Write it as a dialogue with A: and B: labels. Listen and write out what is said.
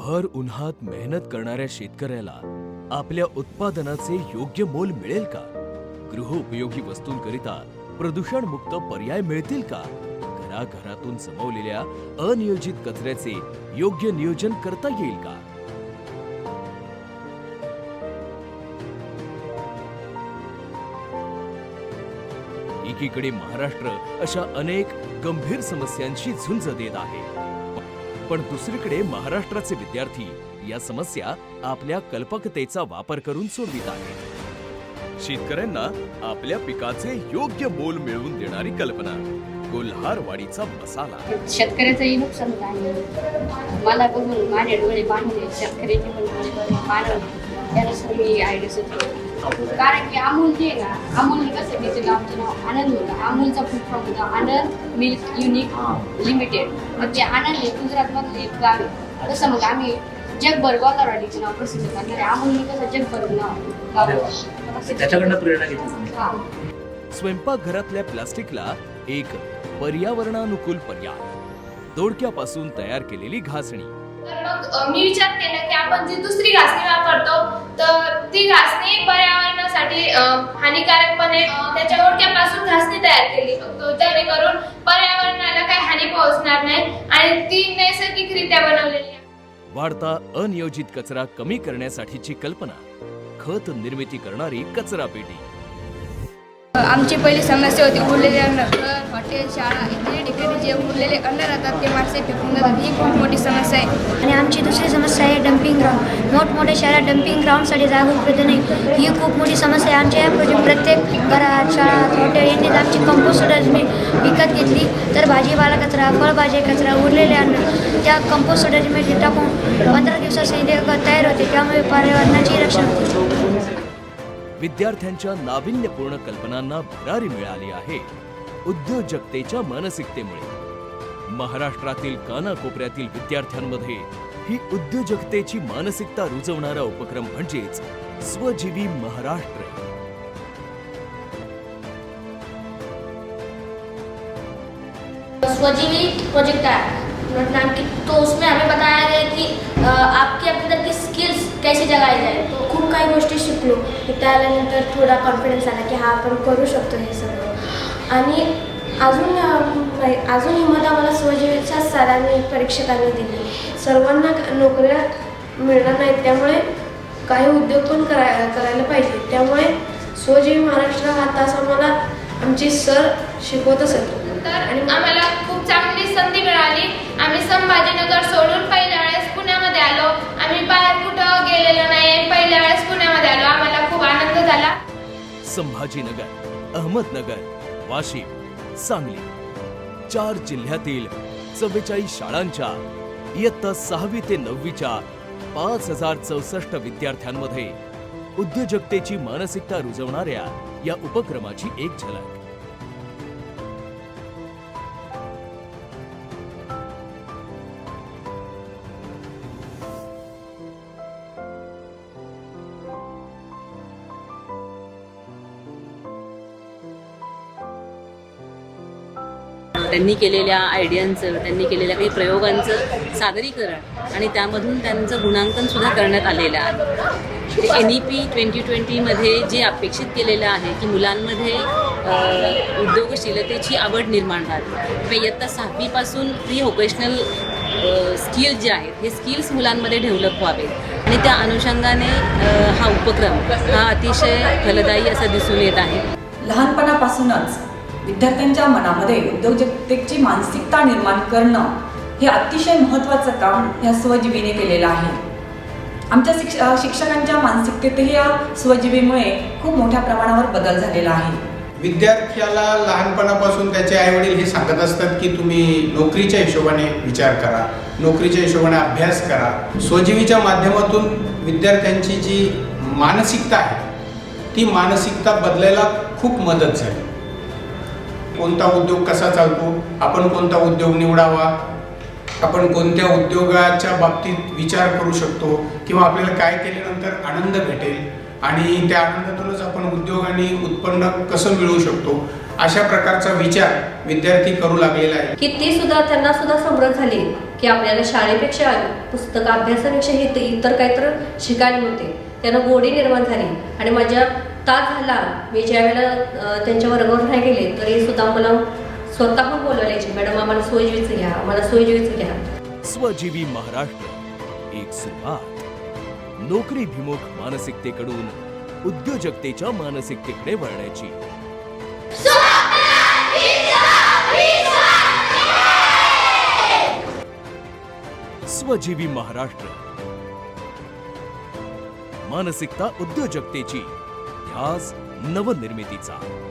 A: भर उन्हात मेहनत करणाऱ्या शेतकऱ्याला आपल्या उत्पादनाचे योग्य मोल मिळेल का? गृहोपयोगी वस्तूंकरिता प्रदूषणमुक्त पर्याय मिळतील का? घराघरातून जमवलेल्या अनियोजित कचऱ्याचे योग्य नियोजन करता येईल का? एकीकडे महाराष्ट्र अशा अनेक गंभीर समस्यांशी झुंज देत आहे. पण दुसरीकडे महाराष्ट्राचे विद्यार्थी या समस्या आपल्या कल्पकतेचा वापर करून सोडवित आहेत. शेतकऱ्यांना आपल्या पिकाचे योग्य मोल मिळवून देणारी कल्पना कोल्हारवाडीचा मसाला.
B: शेतकऱ्याचंही नुकसान झालं. मला बघून माझे डोळे बांधले. शेतकऱ्याचे पण डोळे बघून त्यानुसार मी आयडिया सुचवली कारण की अमूल जे ना अमूलने कसं घेतलं आमचं नाव आनंद होतं. अमूलचा फूड फॉर्म होता आनंद मिल्क युनिक लिमिटेड. मग ते आनंद हे गुजरातमधलं एक गाव आहे. तसं मग आम्ही जगभर गोदावरीचं नाव प्रसिद्ध करणार आहे. अमूलने कसं जगभर नाव गाव.
C: त्याच्याकडनं प्रेरणा घेतली
A: स्वयंपाकघरातल्या प्लास्टिकला एक पर्यावरणानुकूल पर्याय. दोडक्यापासून तयार केलेली घासणी.
D: तर मग मी विचार केला की आपण जी दुसरी घासणी वापरतो तर ती घासणी पर्यावरणासाठी हानिकारक हानिकारकपणे आहे. त्याच्या ओळख्यापासून घासणी तयार केली. जेणेकरून पर्यावरणाला काही हानी पोहोचणार नाही आणि ती नैसर्गिकरित्या बनवलेली आहे.
A: वाढता अनियोजित कचरा कमी करण्यासाठीची कल्पना खत निर्मिती करणारी कचरा पेटी.
E: आमची पहिली समस्या होती उरलेले अन्न घर हॉटेल शाळा इत्यादी ठिकाणी जे उरलेले अन्न राहतात ते माणसे फेकून जातात ही खूप मोठी समस्या आहे.
F: आणि आमची दुसरी समस्या आहे डम्पिंग ग्राउंड मोठमोठ्या शहरात डम्पिंग ग्राउंडसाठी जागा उपलब्ध नाही. ही खूप मोठी समस्या आहे. आमच्या प्रत्येक घरात शाळात हॉटेल यांनी आमची कंपोस्ट डस्टबिन विकत घेतली. तर भाजीपाला कचरा फळभाजी कचरा उरलेले अन्न त्या कंपोस्ट डस्टबिनमध्ये टाकून पंधरा दिवसात सेंद्रिय तयार होते. त्यामुळे पर्यावरणाची रक्षण होते.
A: विद्यार्थ्यांच्या नाविन्यपूर्ण कल्पनांना भरारी मिळाली आहे. उद्योजकतेच्या मानसिकतेमुळे. महाराष्ट्रातील कानाकोपऱ्यातील विद्यार्थ्यांमध्ये ही उद्योजकतेची मानसिकता रुजवणारा उपक्रम म्हणजेच स्वजीवी महाराष्ट्र.
G: स्वजीवी प्रोजेक्ट है नाम की तो उसमें हमें बताया गया कि आपके अंदर की स्किल्स कैसे जगाई जाए? खूप काही गोष्टी शिकलो इथं आल्यानंतर थोडा कॉन्फिडन्स आला की हा आपण करू शकतो हे सगळं. आणि अजून अजून हिंमत आम्हाला स्वजीवीच्या सरांनी परीक्षकांनी दिली. सर्वांना नोकऱ्या मिळणार नाहीत त्यामुळे काही उद्योग पण कराय करायला पाहिजे. त्यामुळे स्वजीवी महाराष्ट्र हा तास आम्हाला आमचे सर शिकवत असत.
D: तर आम्हाला खूप चांगली संधी मिळाली. आम्ही संभाजीनगर सोडून पहिल्या वेळेस पुण्यामध्ये आलो.
A: संभाजीनगर अहमदनगर वाशिम सांगली. चार जिल्ह्यातील चव्वेचाळीस शाळांच्या इयत्ता सहावी ते नववीच्या पाच हजार चौसष्ट विद्यार्थ्यांमध्ये उद्योजकतेची मानसिकता रुजवणाऱ्या या उपक्रमाची एक झलक.
H: त्यांनी केलेल्या आयडियांचं त्यांनी केलेल्या काही प्रयोगांचं सादरीकरण आणि त्यामधून त्यांचं गुणांकन सुद्धा करण्यात आलेलं आहे. एन ई पी ट्वेंटी ट्वेंटीमध्ये जे अपेक्षित केलेलं आहे की मुलांमध्ये उद्योगशीलतेची आवड निर्माण झाली इयत्ता सहावीपासून प्री व्होकेशनल स्किल्स जे आहेत हे स्किल्स मुलांमध्ये डेव्हलप व्हावेत आणि त्या अनुषंगाने हा उपक्रम हा अतिशय फलदायी असा दिसून येत आहे.
I: लहानपणापासूनच विद्यार्थ्यांच्या मनामध्ये उद्योजकतेची मानसिकता निर्माण करणं हे अतिशय महत्त्वाचं काम या स्वजीवीने केलेलं आहे. आमच्या शिक्ष शिक्षकांच्या मानसिकतेतही या स्वजीवीमुळे खूप मोठ्या प्रमाणावर बदल झालेला आहे.
J: विद्यार्थ्याला लहानपणापासून त्याचे आईवडील हे सांगत असतात की तुम्ही नोकरीच्या हिशोबाने विचार करा नोकरीच्या हिशोबाने अभ्यास करा. स्वजीवीच्या माध्यमातून विद्यार्थ्यांची जी मानसिकता आहे ती मानसिकता बदलायला खूप मदत झाली. कोणता उद्योग कसा चालतो? आपण कोणता उद्योग निवडावा? आपण कोणत्या उद्योगाच्या बाबतीत विचार करू शकतो? किंवा आपल्याला काय केल्यानंतर आनंद भेटेल? आणि त्या आनंदातूनच आपण उद्योग आणि उत्पन्न कसं मिळवू शकतो? अशा प्रकारचा विचार विद्यार्थी करू लागलेला आहे.
C: की ती सुद्धा त्यांना सुद्धा समृद्ध झाली की आपल्याला शाळेपेक्षा पुस्तक अभ्यासापेक्षा हे इतर काहीतरी शिकायला मिळते. त्यांना गोडी निर्माण झाली. आणि माझ्या तास झाला. मी ज्या वेळेला त्यांच्या वर्गावर नाही गेले तरी सुद्धा मला स्वतःहून बोलवायचे मॅडम आम्हाला सोयीचं घ्या आम्हाला सोयीचं घ्या.
A: स्वजीवी महाराष्ट्र एक सुरुवात. नोकरीभिमुख मानसिकतेकडून उद्योजकतेच्या मानसिकतेकडे वळण्याची. स्वजीवी महाराष्ट्र. मानसिकता उद्योजकतेची. ध्यास नवनिर्मितीचा.